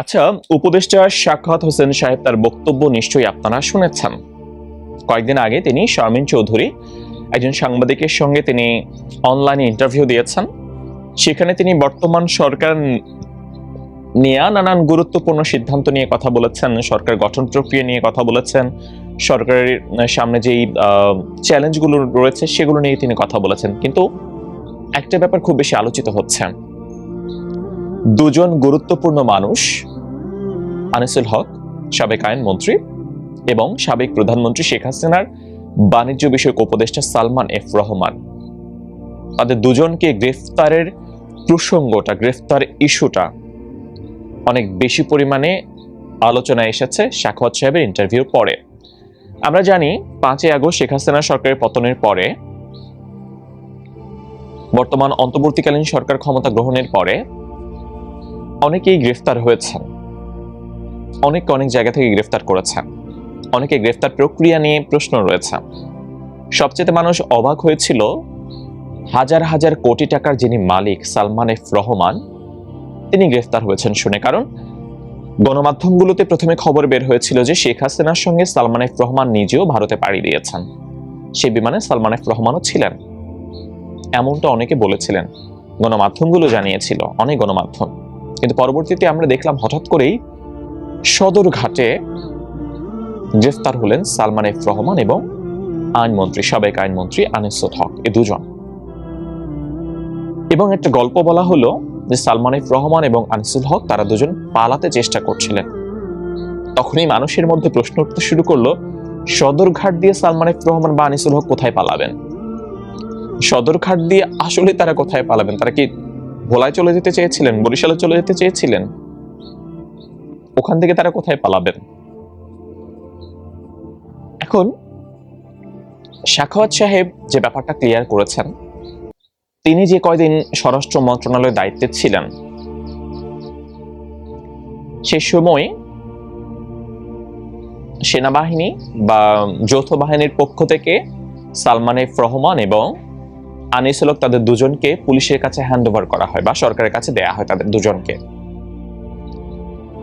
আচ্ছা উপদেষ্টা সাক্ষাৎ হোসেন সাহেব তার বক্তব্য নিশ্চয়ই আপনারা শুনেছেন। কয়েকদিন আগে তিনি শারমিন চৌধুরী একজন সাংবাদিকের সঙ্গে তিনি অনলাইনে ইন্টারভিউ দিয়েছেন। সেখানে তিনি বর্তমান সরকার নিয়ে নানান গুরুত্বপূর্ণ সিদ্ধান্ত নিয়ে কথা বলেছেন, সরকার গঠন প্রক্রিয়া নিয়ে কথা বলেছেন, সরকারের সামনে যেই চ্যালেঞ্জগুলো রয়েছে সেগুলো নিয়ে তিনি কথা বলেছেন। কিন্তু একটা ব্যাপার খুব বেশি আলোচিত হচ্ছে। দুজন গুরুত্বপূর্ণ মানুষ, আনিসুল হক, সাবেক আইনমন্ত্রী এবং সাবেক প্রধানমন্ত্রী শেখ হাসিনার বাণিজ্য বিষয়ক উপদেষ্টা সালমান এফ রহমান। তাদের দুজনকে গ্রেফতারের প্রসঙ্গটা, গ্রেফতার ইস্যুটা অনেক বেশি পরিমাণে আলোচনায় এসেছে শাখওয়াত সাহেবের ইন্টারভিউর পরে। আমরা জানি পাঁচই আগস্ট শেখ হাসিনা সরকারের পতনের পরে, বর্তমান অন্তর্বর্তীকালীন সরকার ক্ষমতা গ্রহণের পরে অনেকেই গ্রেফতার হয়েছেন। অনেক অনেক জায়গা থেকে গ্রেফতার করেছেন। অনেকে গ্রেফতার প্রক্রিয়া নিয়ে প্রশ্ন রয়েছে। সবচেয়ে মানুষ অবাক হয়েছিল, হাজার হাজার কোটি টাকার যিনি মালিক সালমান এফ রহমান, তিনি গ্রেফতার হয়েছেন শুনে। কারণ গণমাধ্যমগুলোতে প্রথমে খবর বের হয়েছিল যে শেখ হাসিনার সঙ্গে সালমান এফ রহমান নিজেও ভারতে পাড়ি দিয়েছেন। সে বিমানে সালমান এফ রহমানও ছিলেন। এমনটা অনেকে বলেছিলেন। গণমাধ্যমগুলো জানিয়েছিল, অনেক গণমাধ্যম। কিন্তু পরবর্তীতে আমরা দেখলাম হঠাৎ করেই সদরঘাটে গ্রেফতার হলেন সালমান এফ রহমান এবং আইনমন্ত্রী, সাবেক আইনমন্ত্রী আনিসুল হক, এ দুজন। এবং একটা গল্প বলা হলো যে সালমান এফ রহমান এবং আনিসুল হক, তারা দুজন পালাতে চেষ্টা করছিলেন। তখনই মানুষের মধ্যে প্রশ্ন উঠতে শুরু করল সদরঘাট দিয়ে সালমান এফ রহমান বা আনিসুল হক কোথায় পালাবেন? সদরঘাট দিয়ে আসলে তারা কোথায় পালাবেন? তারা কি ভোলায় চলে যেতে চেয়েছিলেন, বরিশালে চলে যেতে চেয়েছিলেন, ওখান থেকে তারা কোথায় পালাবেন? এখন, শাখাওয়াত সাহেব যে ব্যাপারটা ক্লিয়ার করেছেন, তিনি যে কয়দিন স্বরাষ্ট্র মন্ত্রণালয়ের দায়িত্বে ছিলেন, সে সময় সেনাবাহিনী বা যৌথ বাহিনীর পক্ষ থেকে সালমান এফ রহমান এবং আনিসুল হক তাদের দুজনকে পুলিশের কাছে হ্যান্ড ওভার করা হয় বা সরকারের কাছে দেয়া হয় তাদের দুজনকে।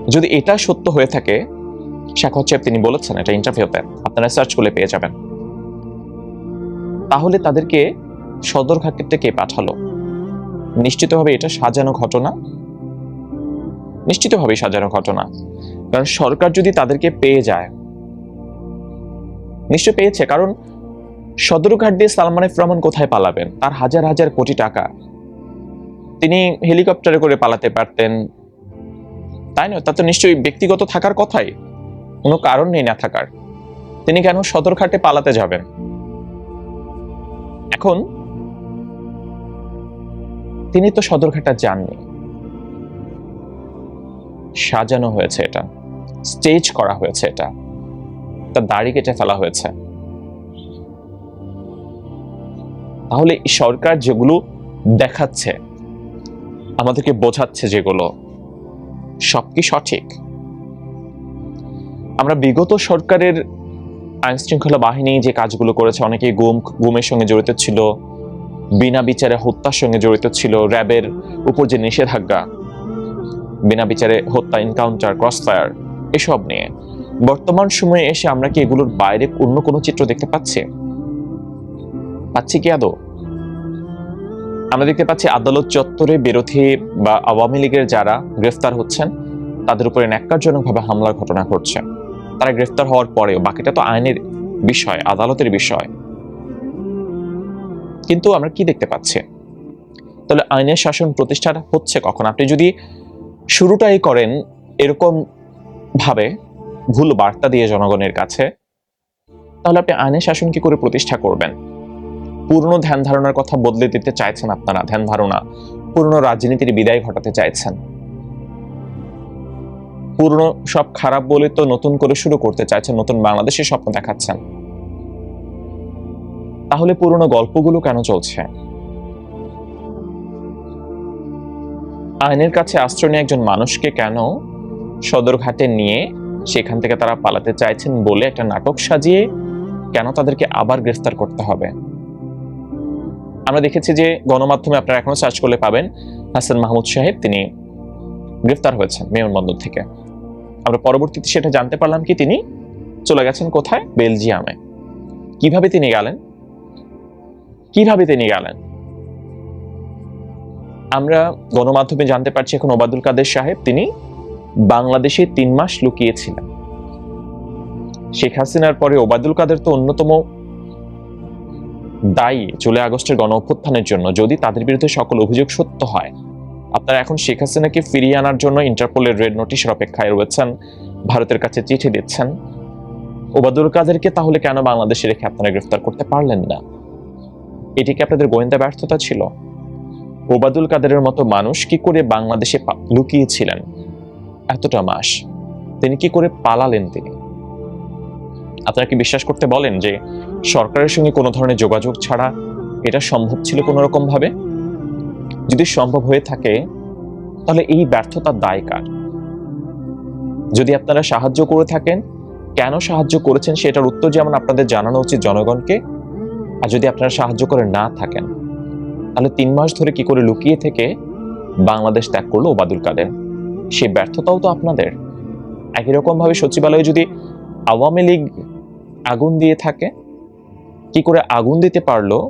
যদি এটা সত্য হয়ে থাকে শাখাওয়াত সাহেব তিনি বলেছেন এটা ইন্টারভিউতে আপনারা সার্চ করলে পেয়ে যাবেন। তাহলে তাদেরকে সদরঘাট থেকে পাঠালো? নিশ্চিতভাবে এটা সাজানো ঘটনা? নিশ্চিতভাবে সাজানো ঘটনা। কারণ সরকার যদি তাদেরকে পেয়ে যায় নিশ্চয় পেয়েছে। কারণ সদরঘাট দিয়ে সালমান এফ রহমান কোথায় পালাবেন? তার হাজার হাজার কোটি টাকা। তিনি হেলিকপ্টারে করে পালাতে পারতেন। তাই নয়, তা তো নিশ্চয়ই ব্যক্তিগত থাকার কথাই। কোনো কারণ নেই না থাকার। তিনি কেন সদরঘাটে পালাতে যাবেন? এখন তিনি তো সদরঘাটা যাননি। সাজানো হয়েছে এটা। স্টেজ করা হয়েছে এটা। তার দাড়ি কেটে ফেলা হয়েছে। তাহলে সরকার যেগুলো দেখাচ্ছে, আমাদেরকে বোঝাচ্ছে যেগুলো, সব কি সঠিক? আমরা বিগত সরকারের আইন শৃঙ্খলা বাহিনী যে কাজগুলো করেছে অনেকে গুম, গুমের সঙ্গে জড়িত ছিল, বিনা বিচারে হত্যার সঙ্গে জড়িত ছিল, র্যাবের উপর যে নিষেধাজ্ঞা, বিনা বিচারে হত্যা এনকাউন্টার ক্রসফায়ার এসব নিয়ে। বর্তমান সময়ে এসে আমরা কি এগুলোর বাইরে অন্য কোনো চিত্র দেখতে পাচ্ছি? পাচ্ছি কি আদৌ? আমরা দেখতে পাচ্ছি আদালত চত্বরে বিরোধী বা আওয়ামী লীগের যারা গ্রেফতার হচ্ছেন, তাদের উপরে ন্যাক্কারজনকভাবে হামলার ঘটনা ঘটছে। তারা গ্রেফতার হওয়ার পরেও, বাকিটা তো আইনের বিষয়, আদালতের বিষয়। কিন্তু আমরা কি দেখতে পাচ্ছি? তাহলে আইনের শাসন প্রতিষ্ঠা হচ্ছে কখন? আপনি যদি শুরুটাই করেন এরকম ভাবে ভুল বার্তা দিয়ে জনগণের কাছে, তাহলে আপনি আইনের শাসন কি করে প্রতিষ্ঠা করবেন? পুরনো ধ্যান ধারণার কথা বদলে দিতে চাইছেন আপনারা, ধ্যান ধারণা। পুরনো রাজনীতির বিদায় ঘটাতে চাইছেন। পুরনো সব খারাপ বলে তো নতুন করে শুরু করতে চাইছেন, নতুন বাংলাদেশের স্বপ্ন দেখাচ্ছেন। তাহলে পুরনো গল্পগুলো কেন চলছে? আইনের কাছে আশ্রয় নিয়ে একজন মানুষকে কেন সদরঘাটে নিয়ে সেখান থেকে তারা পালাতে চাইছেন বলে একটা নাটক সাজিয়ে কেন তাদেরকে আবার গ্রেফতার করতে হবে? আমরা দেখেছি যে গণমাধ্যমে আপনারা এখনও সার্চ করলে পাবেন হাসান মাহমুদ সাহেব, তিনি গ্রেফতার হয়েছেন বিমানবন্দর থেকে। আমরা পরবর্তীতে সেটা জানতে পারলাম কি তিনি চলে গেছেন কোথায়? বেলজিয়ামে। কীভাবে তিনি গেলেন? কীভাবে তিনি গেলেন? আমরা গণমাধ্যমে জানতে পারছি এখন ওবাদুল কাদের সাহেব, তিনি বাংলাদেশে তিন মাস লুকিয়েছিলেন। শেখ হাসিনার পরে ওবায়দুল কাদের তো অন্যতম দায়ী জুলাই আগস্টের গণ অভ্যুত্থানের জন্য যদি তাদের বিরুদ্ধে সকল অভিযোগ সত্য হয়। আপনারা এখন শেখ হাসিনাকে ফিরিয়ে আনার জন্য ইন্টারপোলের রেড নোটিশের অপেক্ষায় রয়েছেন, ভারতের কাছে চিঠি দিচ্ছেন। ওবায়দুল কাদেরকে তাহলে কেন বাংলাদেশে রেখে আপনারা গ্রেফতার করতে পারলেন না? এটি কি আপনাদের গোয়েন্দা ব্যর্থতা ছিল? ওবাদুল কাদেরের মতো মানুষ কি করে বাংলাদেশে লুকিয়েছিলেন? এতটা মাস। তিনি কি করে পালালেন তিনি? আপনারা কি বিশ্বাস করতে বলেন যে সরকারের সঙ্গে কোনো ধরনের যোগাযোগ ছাড়া এটা সম্ভব ছিল কোনো রকম ভাবে? যদি সম্ভব হয়ে থাকে, তাহলে এই ব্যর্থতার দায় কার? যদি আপনারা সাহায্য করে থাকেন, কেন সাহায্য করেছেন সেটার উত্তর যেমন আপনাদের জানানো উচিত জনগণকে, আর যদি আপনারা সাহায্য করে না থাকেন, তাহলে তিন মাস ধরে কি করে লুকিয়ে থেকে বাংলাদেশ ত্যাগ করল ওবাদুল কাদের? সেই ব্যর্থতাও তো আপনাদের। একই রকম ভাবে সচিবালয়ে যদি আওয়ামী লীগ আগুন দিয়ে থাকে কি করে আগুন দিতে পারল,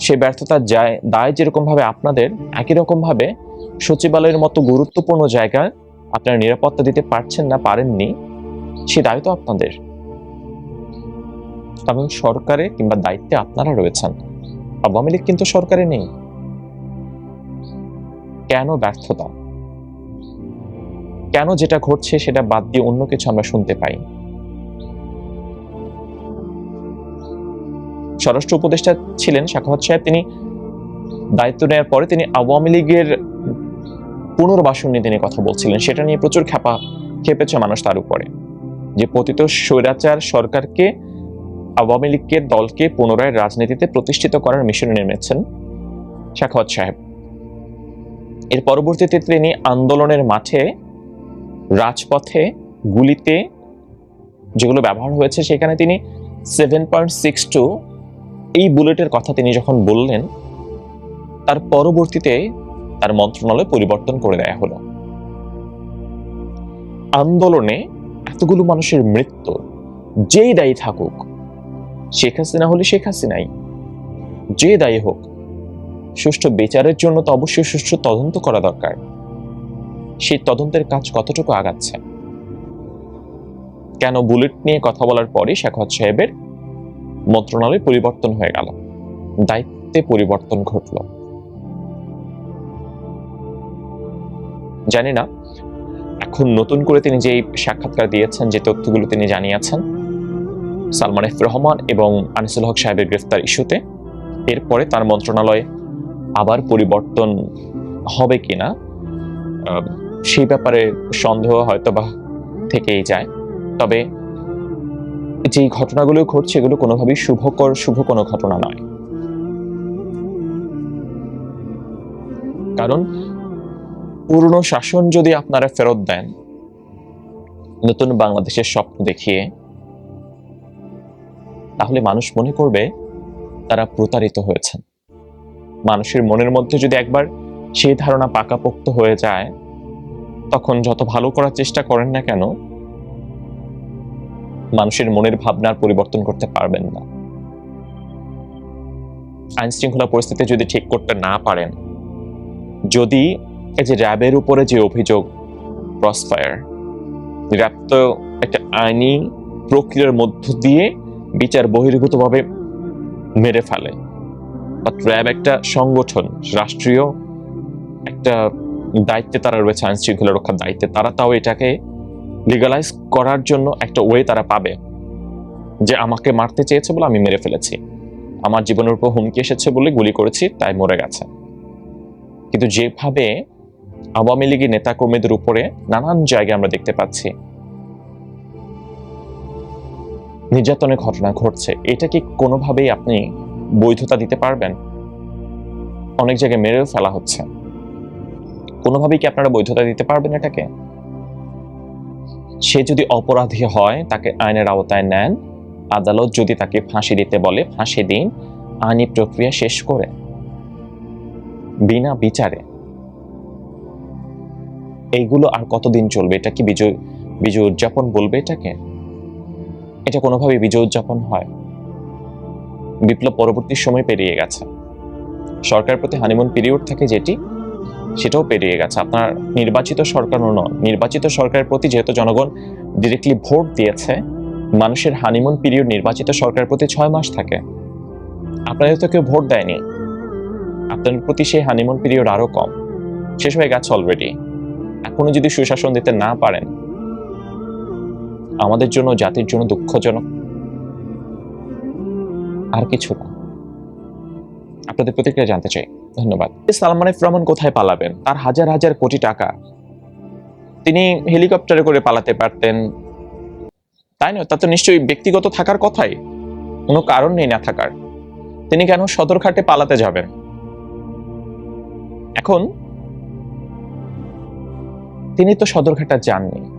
সে ব্যর্থতার যায়, দায় যেরকম ভাবে আপনাদের, একই রকম ভাবে সচিবালয়ের মতো গুরুত্বপূর্ণ জায়গায় আপনারা নিরাপত্তা দিতে পারছেন না, পারেননি, সে দায় তো আপনাদের। কারণ সরকারে কিংবা দায়িত্বে আপনারা রয়েছেন। আওয়ামী লীগ কিন্তু সরকারে নেই। কেন ব্যর্থতা? কেন যেটা ঘটছে সেটা বাদ দিয়ে অন্য কিছু আমরা শুনতে পাই স্বরাষ্ট্র উপদেষ্টা ছিলেন শাখাওয়াত সাহেব, তিনি দায়িত্ব নেওয়ার পরে তিনি আওয়ামী লীগের পুনর্বাসন নিয়ে তিনি কথা বলছিলেন। সেটা নিয়ে প্রচুর খেপা খেপেছে মানুষ তার উপরে। যে পতিত স্বৈরাচার সরকারকে, আওয়ামী লীগের দলকে পুনরায় রাজনীতিতে প্রতিষ্ঠিত করার মিশনে নেমেছেন শাখাওয়াত সাহেব। এর পরবর্তীতে তিনি আন্দোলনের মাঠে, রাজপথে, গুলিতে যেগুলো ব্যবহার হয়েছে, সেখানে তিনি সেভেন পয়েন্ট সিক্স টু এই বুলেটের কথা তিনি যখন বললেন, তার পরবর্তীতে তার মন্ত্রণালয় পরিবর্তন করে দেয়া হলো। আন্দোলনে এতগুলো মানুষের মৃত্যু, যেই দায়ী থাকুক, শেখ হাসিনা হলে শেখ হাসিনাই। যে দায়ী হোক, সুষ্ঠু বিচারের জন্য তো অবশ্যই সুষ্ঠু তদন্ত করা দরকার। সেই তদন্তের কাজ কতটুকু আগাচ্ছে? কেন বুলেট নিয়ে কথা বলার পরে শেখাত সাহেবের মন্ত্রণালয় পরিবর্তন হয়ে গেল। দায়িত্বে পরিবর্তন ঘটল। জানি না, এখন নতুন করে তিনি যে সাক্ষাৎকার দিয়েছেন, যে তথ্যগুলো তিনি জানিয়েছেন, সালমান এফ রহমান এবং আনিসুল হক সাহেবের গ্রেফতার ইস্যুতে, এরপরে তার মন্ত্রণালয় আবার পরিবর্তন হবে কিনা সেই ব্যাপারে সন্দেহ হয়তো বা থেকেই যায়। তবে যে ঘটনাগুলো ঘটছে এগুলো কোনোভাবেই শুভকর, শুভ কোনো ঘটনা নয়। কারণ পুরনো শাসন যদি আপনারা ফেরত দেন, নতুন বাংলাদেশের স্বপ্ন দেখিয়ে, তাহলে মানুষ মনে করবে তারা প্রতারিত হয়েছেন। মানুষের মনের মধ্যে যদি একবার সেই ধারণা পাকাপোক্ত হয়ে যায়, তখন যত ভালো করার চেষ্টা করেন না কেন মানুষের মনের ভাবনার পরিবর্তন করতে পারবেন না। আইন শৃঙ্খলা পরিস্থিতি যদি ঠিক করতে না পারেন, যদি এই যে র্যাবের উপরে যে অভিযোগ ক্রসফায়ার র্যাব তো একটা আইনি প্রক্রিয়ার মধ্য দিয়ে বিচার বহির্ভূতভাবে মেরে ফেলে। র্যাব একটা সংগঠন, রাষ্ট্রীয় একটা দায়িত্বে তারা রয়েছে আইন শৃঙ্খলা রক্ষার দায়িত্বে। তারা তাও এটাকে লিগালাইজ করার জন্য একটা ওয়ে তারা পাবে যে আমাকে মারতে চেয়েছে বলে আমি মেরে ফেলেছি। আমার জীবনের উপর হুমকি এসেছে বলে গুলি করেছি, তাই মরে গেছে। কিন্তু যেভাবে আওয়ামী লীগের নেতাকর্মীদের উপরে নানান জায়গায় আমরা দেখতে পাচ্ছি, নির্যাতনের ঘটনা ঘটছে, এটা কি কোনোভাবেই আপনি বৈধতা দিতে পারবেন? অনেক জায়গায় মেরেও ফেলা হচ্ছে। কোনোভাবেই কি আপনারা বৈধতা দিতে পারবেন এটাকে? সে যদি অপরাধী হয়, তাকে আইনের আওতায় নেন। আদালত যদি তাকে ফাঁসি দিতে বলে, ফাঁসি দিন, আইনি প্রক্রিয়া শেষ করে। বিনা বিচারে। এইগুলো আর কতদিন চলবে? এটা কি বিজয় বিজয় উদযাপন বলবে এটাকে? এটা কোনোভাবে বিজয় উদযাপন হয়। বিপ্লব পরবর্তী সময় পেরিয়ে গেছে। সরকার প্রতি হানিমুন পিরিয়ড থাকে যেটি সেটাও পেরিয়ে গেছে। আপনার নির্বাচিত সরকারও নন নির্বাচিত সরকারের প্রতি যেহেতু জনগণ ডিরেক্টলি ভোট দিয়েছে, মানুষের হানিমুন পিরিয়ড নির্বাচিত সরকারের প্রতি ছয় মাস থাকে। আপনাদের তো কেউ ভোট দেয়নি, আপনাদের প্রতি সেই হানিমুন পিরিয়ড আরও কম। শেষ হয়ে গেছে অলরেডি এখনও যদি সুশাসন দিতে না পারেন, আমাদের জন্য, জাতির জন্য দুঃখজনক। আর কিছু না। আপনাদের প্রতিক্রিয়া জানতে চাই। ধন্যবাদ। সালমান এফ রহমান কোথায় পালাবেন? তার হাজার হাজার কোটি টাকা। তিনি হেলিকপ্টারে করে পালাতে পারতেন। তাই নয় তা তো নিশ্চয়ই ব্যক্তিগত থাকার কথাই। কোনো কারণ নেই না থাকার। তিনি কেন সদরঘাটে পালাতে যাবেন? এখন তিনি তো সদরঘাটা যাননি।